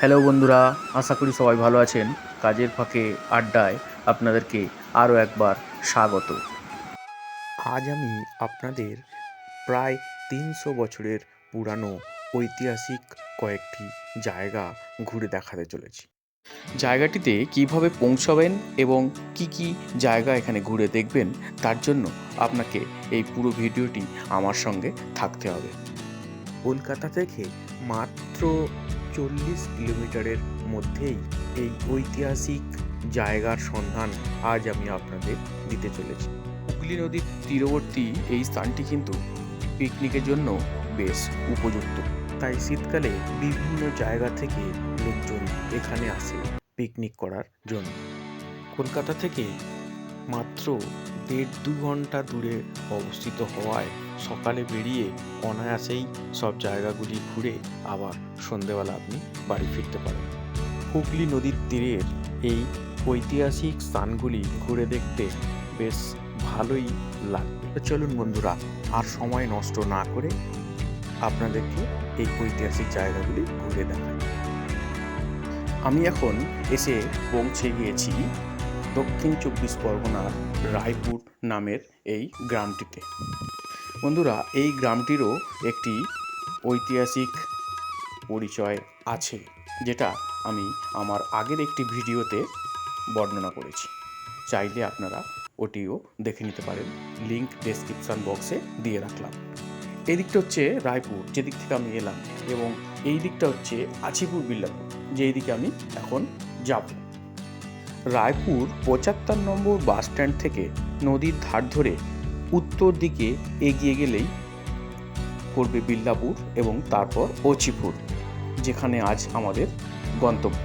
Hello বন্ধুরা, আশা করি সবাই ভালো আছেন। কাজের ফাঁকে আড্ডায় আপনাদেরকে আরও একবার স্বাগত। আজ আমি আপনাদের প্রায় তিনশো বছরের পুরানো ঐতিহাসিক কয়েকটি জায়গা ঘুরে দেখাতে চলেছি। জায়গাটিতে কীভাবে পৌঁছাবেন এবং কি কি জায়গা এখানে ঘুরে দেখবেন, তার জন্য আপনাকে এই পুরো ভিডিওটি আমার সঙ্গে থাকতে হবে। কলকাতা থেকে মাত্র চল্লিশ কিলোমিটারের মধ্যেই এই ঐতিহাসিক জায়গার সন্ধান আজ আমি আপনাদের দিতে চলেছি। হুগলি নদীর তীরবর্তী এই স্থানটি কিন্তু পিকনিকের জন্য বেশ উপযুক্ত। তাই শীতকালে বিভিন্ন জায়গা থেকে লোকজন এখানে আসে পিকনিক করার জন্য। কলকাতা থেকে মাত্র দেড় দু ঘণ্টা দূরে অবস্থিত হওয়ায় সকালে বেরিয়ে অনায়াসেই সব জায়গাগুলি ঘুরে আবার সন্ধেবেলা আপনি বাড়ি ফিরতে পারেন। হুগলি নদীর তীরের এই ঐতিহাসিক স্থানগুলি ঘুরে দেখতে বেশ ভালোই লাগবে। চলুন বন্ধুরা, আর সময় নষ্ট না করে আপনাদেরকে এই ঐতিহাসিক জায়গাগুলি ঘুরে দেখাই। আমি এখন এসে পৌঁছে গিয়েছি দক্ষিণ চব্বিশ পরগনার রায়পুর নামের এই গ্রামটিতে। বন্ধুরা, এই গ্রামটিরও একটি ঐতিহাসিক পরিচয় আছে, যেটা আমি আমার আগের একটি ভিডিওতে বর্ণনা করেছি। চাইলে আপনারা ওটিও দেখে নিতে পারেন লিঙ্ক ডেসক্রিপশন বক্সে দিয়ে রাখলাম। এই দিকটা হচ্ছে রায়পুর, যেদিক থেকে আমি এলাম, এবং এই দিকটা হচ্ছে আছিপুর বিল্লাপুর যেই দিকে আমি এখন যাব। রায়পুর পঁচাত্তর নম্বর বাস স্ট্যান্ড থেকে নদীর ধার ধরে উত্তর দিকে এগিয়ে গেলেই পড়বে বিল্লাপুর এবং তারপর অচিপুর, যেখানে আজ আমাদের গন্তব্য।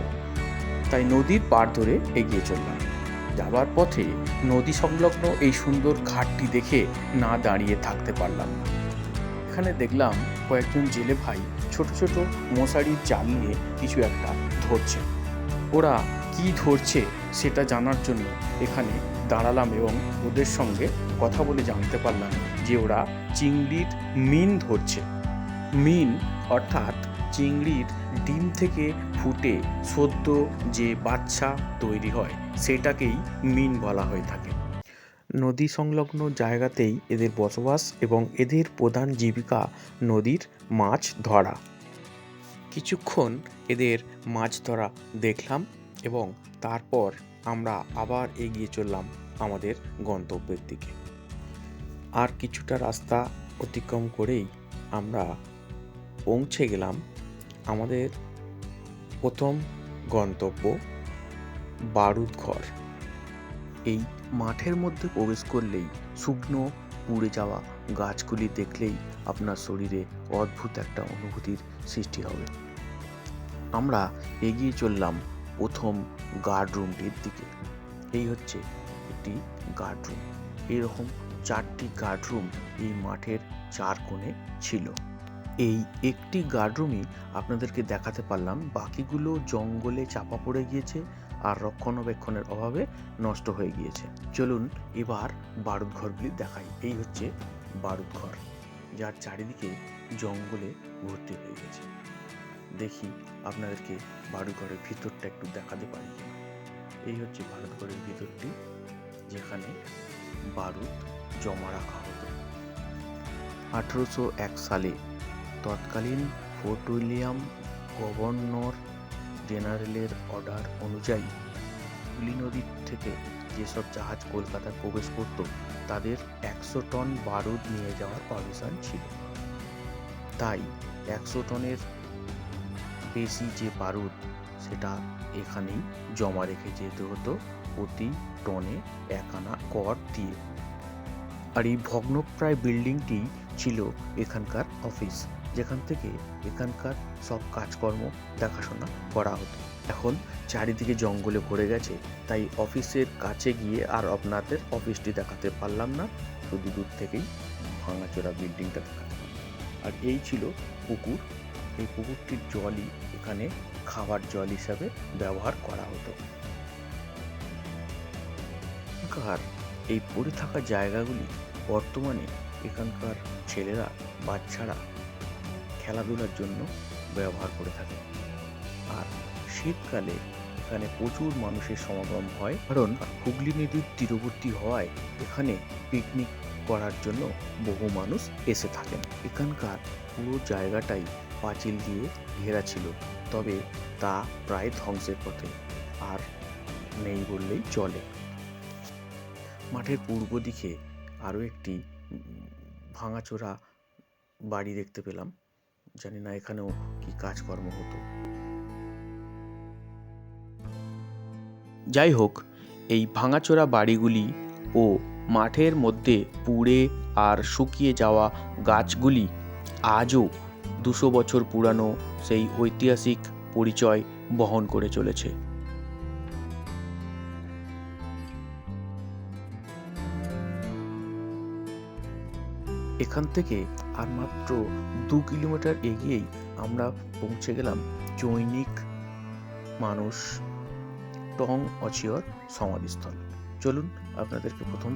তাই নদীর পার ধরে এগিয়ে চললাম। যাবার পথে নদী সংলগ্ন এই সুন্দর ঘাটটি দেখে না দাঁড়িয়ে থাকতে পারলাম। এখানে দেখলাম কয়েকজন জেলে ভাই ছোট ছোট মশারির জাল নিয়ে কিছু একটা ধরছে ওরা কি ধরছে সেটা জানার জন্য এখানে দাঁড়ালাম এবং ওদের সঙ্গে কথা বলে জানতে পারলাম যে ওরা চিংড়ির মিন ধরছে। মিন অর্থাৎ চিংড়ির ডিম থেকে ফুটে সদ্য যে বাচ্চা তৈরি হয়, সেটাকেই মিন বলা হয়ে থাকে। নদী সংলগ্ন জায়গাতেই এদের বসবাস এবং এদের প্রধান জীবিকা নদীর মাছ ধরা। কিছুক্ষণ এদের মাছ ধরা দেখলাম এবং তারপর আমরা আবার এগিয়ে চললাম আমাদের গন্তব্যের দিকে। আর কিছুটা রাস্তা অতিক্রম করেই আমরা পৌঁছে গেলাম আমাদের প্রথম গন্তব্য বারুদঘর। এই মাঠের মধ্যে প্রবেশ করলেই শুকনো, পুড়ে যাওয়া গাছগুলি দেখলেই আপনার শরীরে অদ্ভুত একটা অনুভূতির সৃষ্টি হবে। আমরা এগিয়ে চললাম প্রথম গার্ড রুমটির দিকে। এই হচ্ছে একটি গার্ড রুম এরকম চারটি গার্ড রুম এই মাঠের চার কোণে ছিল। এই একটি গার্ড রুমই আপনাদেরকে দেখাতে পারলাম, বাকিগুলো জঙ্গলে চাপা পড়ে গিয়েছে আর রক্ষণাবেক্ষণের অভাবে নষ্ট হয়ে গিয়েছে। চলুন এবার বারুদ ঘরগুলি দেখাই। এই হচ্ছে বারুদ ঘর যার চারিদিকে জঙ্গলে ভর্তি হয়ে গেছে। দেখি আপনাদেরকে বারুদ ঘরের ভিতরটা একটু দেখাতে পারি কিনা। এই হচ্ছে বারুদ ঘরের ভিতরটি, যেখানে বারুদ জমা রাখা হতো। আঠেরোশো এক সালে তৎকালীন ফোর্ট উইলিয়াম গভর্নর জেনারেলের অর্ডার অনুযায়ী হুগলি নদীর থেকে যেসব জাহাজ কলকাতায় প্রবেশ করত, তাদের একশো টন বারুদ নিয়ে যাওয়ার পারমিশন ছিল। তাই একশো টনের বেশি যে বারুদ, সেটা এখানেই জমা রেখে যেতে হতো প্রতি টনে এক আনা কর দিয়ে। আর এই ভগ্নপ্রায় বিল্ডিংটি ছিল এখানকার অফিস, যেখান থেকে এখানকার সব কাজকর্ম, দেখাশোনা করা হতো। এখন চারিদিকে জঙ্গলে ভরে গেছে, তাই অফিসের কাছে গিয়ে আর আপনাদের অফিসটি দেখাতে পারলাম না, শুধু দূর থেকেই ভাঙাচোরা বিল্ডিংটা দেখাতে পারলাম আর এই ছিল পুকুর এই পুকুরটির জলই এখানে খাবার জল হিসাবে ব্যবহার করা হতো। এখানকার এই পড়ে থাকা জায়গাগুলি বর্তমানে এখানকার ছেলেরা, বাচ্চারা খেলাধুলার জন্য ব্যবহার করে থাকে। আর শীতকালে এখানে প্রচুর মানুষের সমাগম হয়। কারণ হুগলি নদীর তীরবর্তী হওয়ায় এখানে পিকনিক করার জন্য বহু মানুষ এসে থাকেন। এখানকার পুরো জায়গাটাই পাঁচিল দিয়ে ঘেরা ছিল, তবে তা প্রায় ধ্বংসের পথে, আর নেই বললেই চলে। মাঠের পূর্ব দিকে আরও একটি ভাঙাচোরা বাড়ি দেখতে পেলাম। জানি না এখানেও কি কাজকর্ম হতো। যাই হোক, এই ভাঙাচোরা বাড়িগুলি ও মাঠের মধ্যে পুড়ে আর শুকিয়ে যাওয়া গাছগুলি আজও দুশো বছর পুরানো সেই ঐতিহাসিক পরিচয় বহন করে চলেছে। এখান থেকে আর মাত্র দু কিলোমিটার এগিয়েই আমরা পৌঁছে গেলাম চৈনিক মানুষ টং অচিয়র সমাধিস্থল। চলুন আপনাদেরকে প্রথম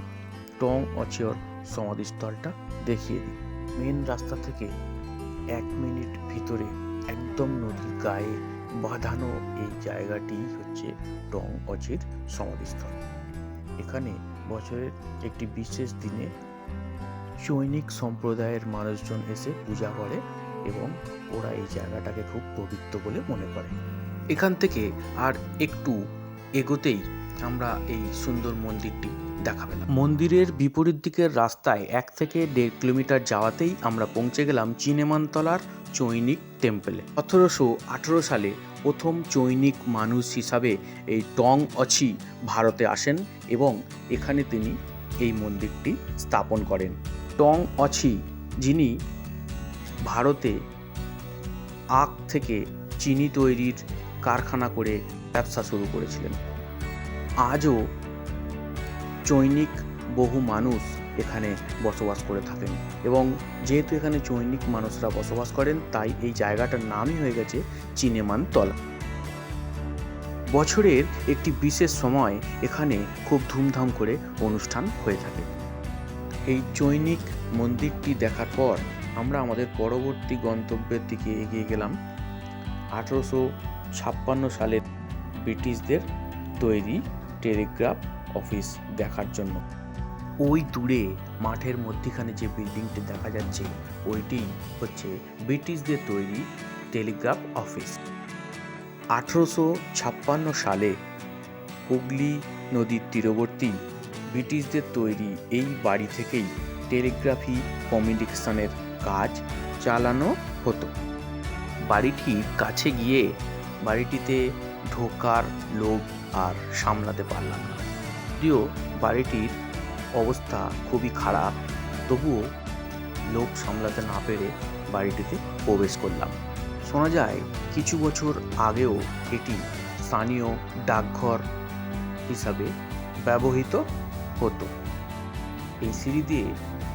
টং অচিয়র সমাধিস্থলটা দেখিয়ে দিই। মেন রাস্তা থেকে এক মিনিট ভিতরে একদম নদীর গায়ে বাঁধানো এই জায়গাটি হচ্ছে টং অচির সমাধিস্থল। এখানে বছরের একটি বিশেষ দিনে সৈনিক সম্প্রদায়ের মানুষজন এসে পূজা করে এবং ওরা এই জায়গাটাকে খুব পবিত্র বলে মনে করে। এখান থেকে আর একটু এগোতেই আমরা এই সুন্দর মন্দিরটি দেখা পেলাম মন্দিরের বিপরীত দিকের রাস্তায় এক থেকে দেড় কিলোমিটার যাওয়াতেই আমরা পৌঁছে গেলাম চিনেমানতলার চৈনিক টেম্পলে। সতেরোশো আঠেরো সালে প্রথম চৈনিক মানুষ হিসাবে এই টং অছি ভারতে আসেন এবং এখানে তিনি এই মন্দিরটি স্থাপন করেন। টং অছি যিনি ভারতে আখ থেকে চিনি তৈরির কারখানা করে ব্যবসা শুরু করেছিলেন। আজও চৈনিক বহু মানুষ এখানে বসবাস করে থাকেন এবং যেহেতু এখানে চৈনিক মানুষরা বসবাস করেন, তাই এই জায়গাটার নামই হয়ে গেছে চিনেমান তলা বছরের একটি বিশেষ সময় এখানে খুব ধুমধাম করে অনুষ্ঠান হয়ে থাকে। এই চৈনিক মন্দিরটি দেখার পর আমরা আমাদের পরবর্তী গন্তব্যের দিকে এগিয়ে গেলাম। আঠেরোশো ছাপ্পান্ন সালের ব্রিটিশদের তৈরি টেলিগ্রাফ অফিস দেখার জন্য। ওই দূরে মাঠের মধ্যিখানে যে বিল্ডিংটি দেখা যাচ্ছে, ওইটি হচ্ছে ব্রিটিশদের তৈরি টেলিগ্রাফ অফিস আঠেরোশো ছাপ্পান্ন সালে হুগলি নদীর তীরবর্তী ব্রিটিশদের তৈরি এই বাড়ি থেকেই টেলিগ্রাফি কমিউনিকেশনের কাজ চালানো হতো। বাড়িটির কাছে গিয়ে বাড়িটিতে ঢোকার লোভ আর সামলাতে পারলাম না। যদিও বাড়িটির অবস্থা খুবই খারাপ, তবুও লোভ সামলাতে না পেরে বাড়িটিতে প্রবেশ করলাম। শোনা যায়, কিছু বছর আগেও এটি স্থানীয় ডাকঘর হিসাবে ব্যবহৃত হতো। এই সিঁড়ি দিয়ে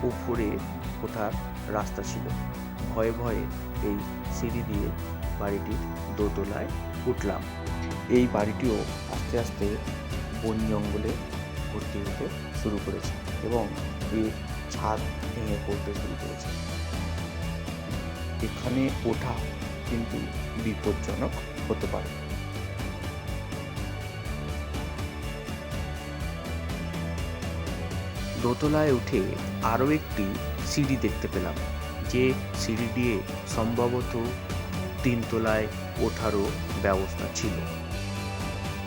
উপরে ওঠার রাস্তা ছিল। ভয়ে ভয়ে এই সিঁড়ি দিয়ে বাড়িটির দোতলায় উঠলাম। এই বাড়িটিও আস্তে আস্তে বন জঙ্গলে ভর্তি হতে শুরু করেছে এবং এর ছাদ ভেঙে পড়তে শুরু করেছে। এখানে ওঠা কিন্তু বিপজ্জনক হতে পারে। দোতলায় উঠে আরও একটি সিঁড়ি দেখতে পেলাম, যে সিঁড়ি দিয়ে সম্ভবত তিনতলায় ওঠারও ব্যবস্থা ছিল।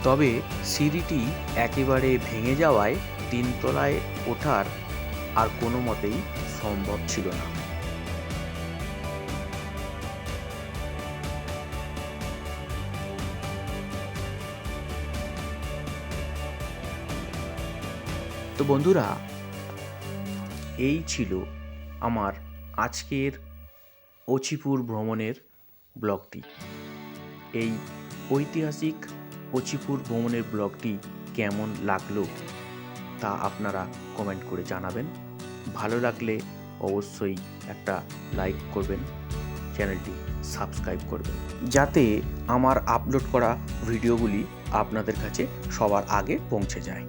তবে সিঁড়িটি একেবারে ভেঙে যাওয়ায় তিনতলায় ওঠার আর কোনো মতেই সম্ভব ছিল না। তো বন্ধুরা, এই ছিল আমার আজকের অচিপুর ভ্রমণের ব্লগটি। এই ঐতিহাসিক অচিপুর ভ্রমণের ব্লগটি কেমন লাগল তা আপনারা কমেন্ট করে জানাবেন। ভালো লাগলে অবশ্যই একটা লাইক করবেন, চ্যানেলটি সাবস্ক্রাইব করবেন। যাতে আমার আপলোড করা ভিডিওগুলি আপনাদের কাছে সবার আগে পৌঁছে যায়।